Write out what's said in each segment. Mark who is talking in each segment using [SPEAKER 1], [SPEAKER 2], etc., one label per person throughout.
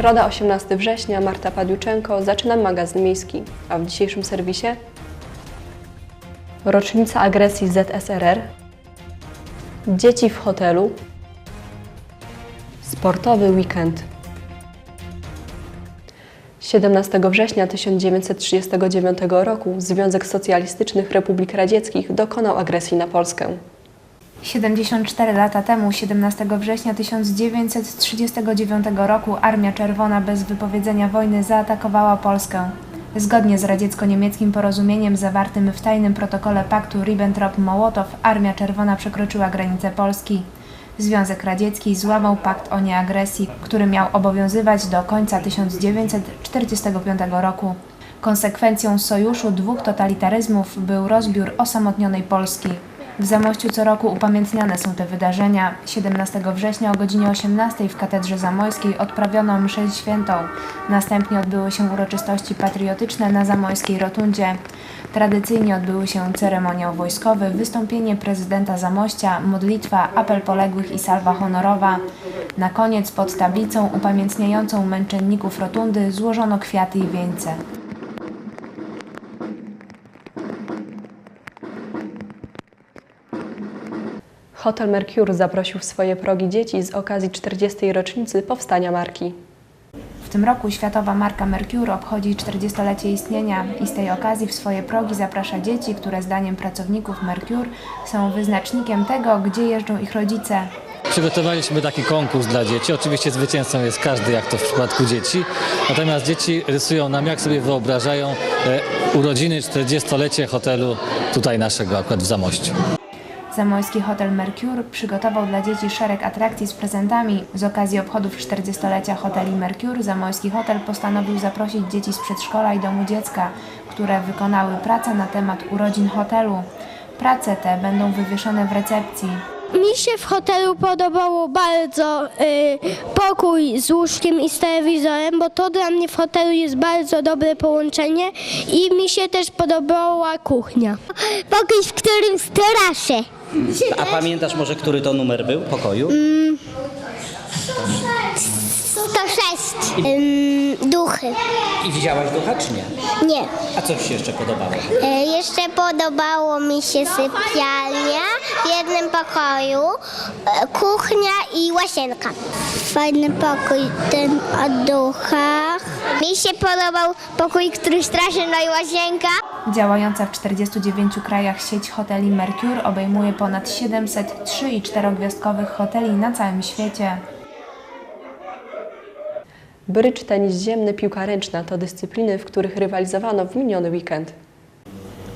[SPEAKER 1] Środa 18 września, Marta Padiuczenko, zaczynam magazyn miejski. A w dzisiejszym serwisie? Rocznica agresji ZSRR, dzieci w hotelu, sportowy weekend. 17 września 1939 roku Związek Socjalistycznych Republik Radzieckich dokonał agresji na Polskę.
[SPEAKER 2] 74 lata temu, 17 września 1939 roku, Armia Czerwona bez wypowiedzenia wojny zaatakowała Polskę. Zgodnie z radziecko-niemieckim porozumieniem zawartym w tajnym protokole paktu Ribbentrop-Mołotow, Armia Czerwona przekroczyła granice Polski. Związek Radziecki złamał pakt o nieagresji, który miał obowiązywać do końca 1945 roku. Konsekwencją sojuszu dwóch totalitaryzmów był rozbiór osamotnionej Polski. W Zamościu co roku upamiętniane są te wydarzenia. 17 września o godzinie 18 w Katedrze Zamojskiej odprawiono mszę świętą. Następnie odbyły się uroczystości patriotyczne na Zamojskiej Rotundzie. Tradycyjnie odbyły się ceremoniał wojskowy, wystąpienie prezydenta Zamościa, modlitwa, apel poległych i salwa honorowa. Na koniec pod tablicą upamiętniającą męczenników Rotundy złożono kwiaty i wieńce.
[SPEAKER 1] Hotel Mercure zaprosił w swoje progi dzieci z okazji 40. rocznicy powstania marki.
[SPEAKER 2] W tym roku światowa marka Mercure obchodzi 40-lecie istnienia i z tej okazji w swoje progi zaprasza dzieci, które zdaniem pracowników Mercure są wyznacznikiem tego, gdzie jeżdżą ich rodzice.
[SPEAKER 3] Przygotowaliśmy taki konkurs dla dzieci. Oczywiście zwycięzcą jest każdy, jak to w przypadku dzieci. Natomiast dzieci rysują nam, jak sobie wyobrażają e, urodziny, 40-lecie hotelu tutaj naszego, akurat w Zamościu.
[SPEAKER 2] Zamojski Hotel Mercure przygotował dla dzieci szereg atrakcji z prezentami. Z okazji obchodów 40-lecia hoteli Mercure Zamojski Hotel postanowił zaprosić dzieci z przedszkola i domu dziecka, które wykonały pracę na temat urodzin hotelu. Prace te będą wywieszone w recepcji.
[SPEAKER 4] Mi się w hotelu podobało bardzo y, pokój z łóżkiem i z telewizorem, bo to dla mnie w hotelu jest bardzo dobre połączenie i mi się też podobała kuchnia. Pokój, w którym straszę.
[SPEAKER 5] A pamiętasz może, który to numer był pokoju?
[SPEAKER 4] 106. Ym, duchy.
[SPEAKER 5] I widziałaś ducha, czy nie?
[SPEAKER 4] Nie.
[SPEAKER 5] A co Ci się jeszcze podobało?
[SPEAKER 4] E, jeszcze podobało mi się sypialnia w jednym pokoju, e, kuchnia i łazienka. Fajny pokój ten o duchach. Mi się podobał pokój, który straszy, no i łazienka.
[SPEAKER 2] Działająca w 49 krajach sieć hoteli Mercure obejmuje ponad 703 i 4-gwiazdkowych hoteli na całym świecie.
[SPEAKER 1] Brycz, tenis ziemny, piłka ręczna to dyscypliny, w których rywalizowano w miniony weekend.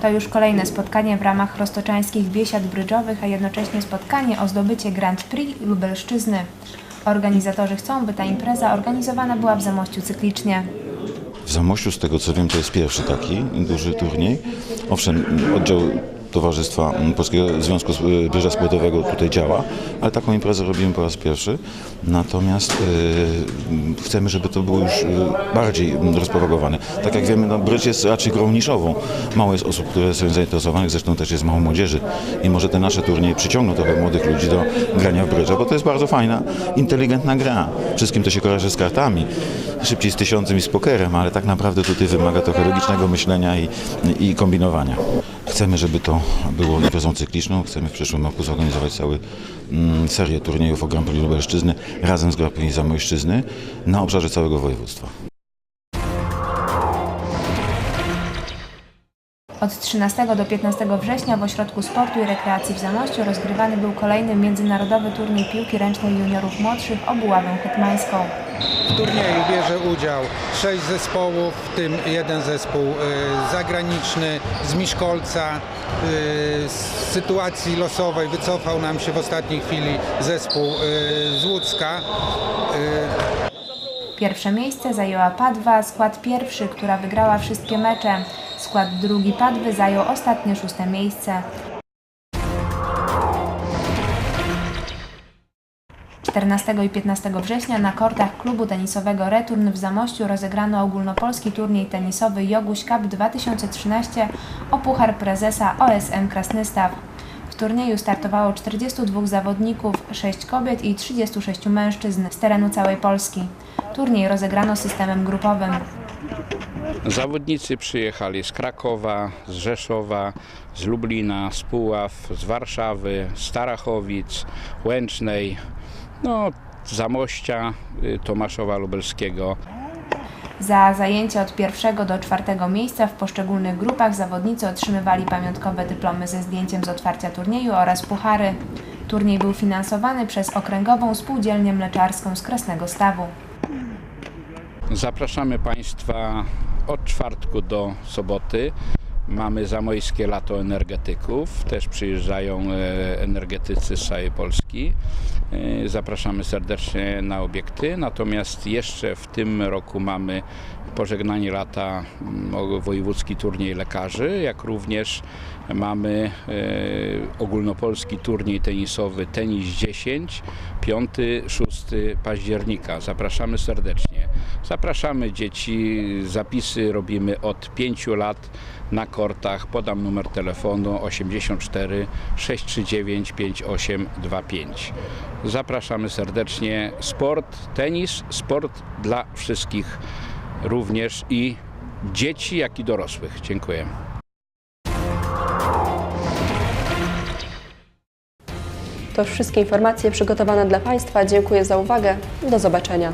[SPEAKER 2] To już kolejne spotkanie w ramach roztoczańskich biesiad brydżowych, a jednocześnie spotkanie o zdobycie Grand Prix Lubelszczyzny. Organizatorzy chcą, by ta impreza organizowana była w Zamościu cyklicznie.
[SPEAKER 6] Zamościu, z tego co wiem, to jest pierwszy taki duży turniej. Owszem, oddział Towarzystwa Polskiego Związku y, Brzyża Sportowego tutaj działa, ale taką imprezę robimy po raz pierwszy. Natomiast y, chcemy, żeby to było już y, bardziej rozpropagowane. Tak jak wiemy, no, brydż jest raczej grą niszową. Mało jest osób, które są zainteresowanych, zresztą też jest mało młodzieży. I może te nasze turnieje przyciągną trochę młodych ludzi do grania w brydża, bo to jest bardzo fajna, inteligentna gra. Wszystkim to się kojarzy z kartami, szybciej z tysiącem i z pokerem, ale tak naprawdę tutaj wymaga trochę logicznego myślenia i, i kombinowania. Chcemy, żeby to było imprezą cykliczną. Chcemy w przyszłym roku zorganizować cały mm, serię turniejów o Grand Prix Lubelszczyzny razem z Grand Prix Zamojszczyzny na obszarze całego województwa.
[SPEAKER 2] Od 13 do 15 września w Ośrodku Sportu i Rekreacji w Zamościu rozgrywany był kolejny międzynarodowy turniej piłki ręcznej juniorów młodszych o buławę hetmańską.
[SPEAKER 7] W turnieju bierze udział sześć zespołów, w tym jeden zespół y, zagraniczny z Miszkolca. Y, Z sytuacji losowej wycofał nam się w ostatniej chwili zespół y, z Łódzka.
[SPEAKER 2] Pierwsze miejsce zajęła Padwa, skład pierwszy, która wygrała wszystkie mecze. Skład drugi Padwy zajął ostatnie szóste miejsce. 14 i 15 września na kortach klubu tenisowego Return w Zamościu rozegrano ogólnopolski turniej tenisowy Joguś Cup 2013 o Puchar Prezesa OSM Krasnystaw. W turnieju startowało 42 zawodników, 6 kobiet i 36 mężczyzn z terenu całej Polski. Turniej rozegrano systemem grupowym.
[SPEAKER 8] Zawodnicy przyjechali z Krakowa, z Rzeszowa, z Lublina, z Puław, z Warszawy, Starachowic, Łęcznej, no, Zamościa, y, Tomaszowa Lubelskiego.
[SPEAKER 2] Za zajęcie od pierwszego do czwartego miejsca w poszczególnych grupach zawodnicy otrzymywali pamiątkowe dyplomy ze zdjęciem z otwarcia turnieju oraz puchary. Turniej był finansowany przez Okręgową Spółdzielnię Mleczarską z Krasnego Stawu.
[SPEAKER 8] Zapraszamy Państwa czwartku do soboty. Mamy zamojskie lato energetyków. Też przyjeżdżają e, energetycy z całej Polski. E, Zapraszamy serdecznie na obiekty. Natomiast jeszcze w tym roku mamy pożegnanie lata mm, wojewódzki turniej lekarzy, jak również mamy e, ogólnopolski turniej tenisowy Tenis 10 5-6 października. Zapraszamy serdecznie. Zapraszamy dzieci, zapisy robimy od 5 lat na kortach. Podam numer telefonu 84 639 5825. Zapraszamy serdecznie. Sport, tenis, sport dla wszystkich również i dzieci, jak i dorosłych. Dziękuję.
[SPEAKER 1] To wszystkie informacje przygotowane dla Państwa. Dziękuję za uwagę. Do zobaczenia.